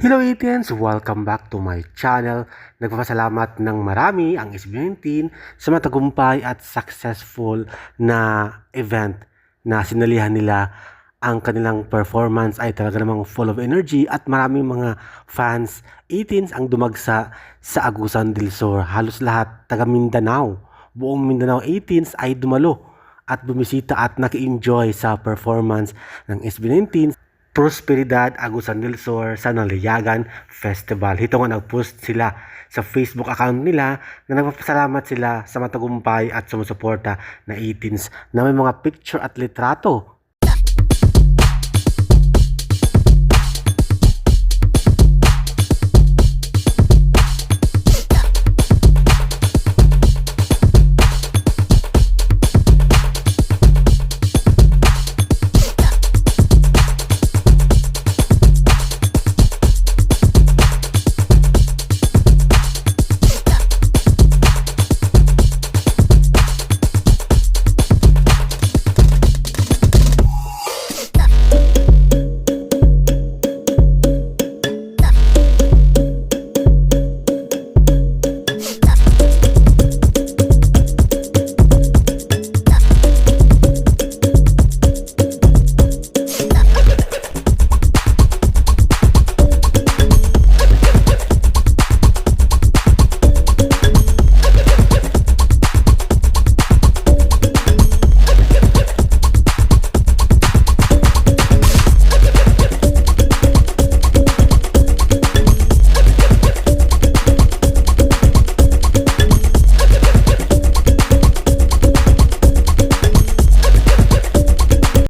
Hello Etians! Welcome back to my channel. Nagpapasalamat ng marami ang SB19 sa matagumpay at successful na event na sinalihan nila ang kanilang performance ay talaga namang full of energy at maraming mga fans 18s ang dumagsa sa Agusan del Sur. Halos lahat taga Mindanao. Buong Mindanao 18s ay dumalo at bumisita at naki-enjoy sa performance ng SB19 Prosperidad Agusan del Sur sa Nalayagan Festival. Ito nga nag-post sila sa Facebook account nila na nagpapasalamat sila sa matagumpay at sumusuporta na 18s na may mga picture at litrato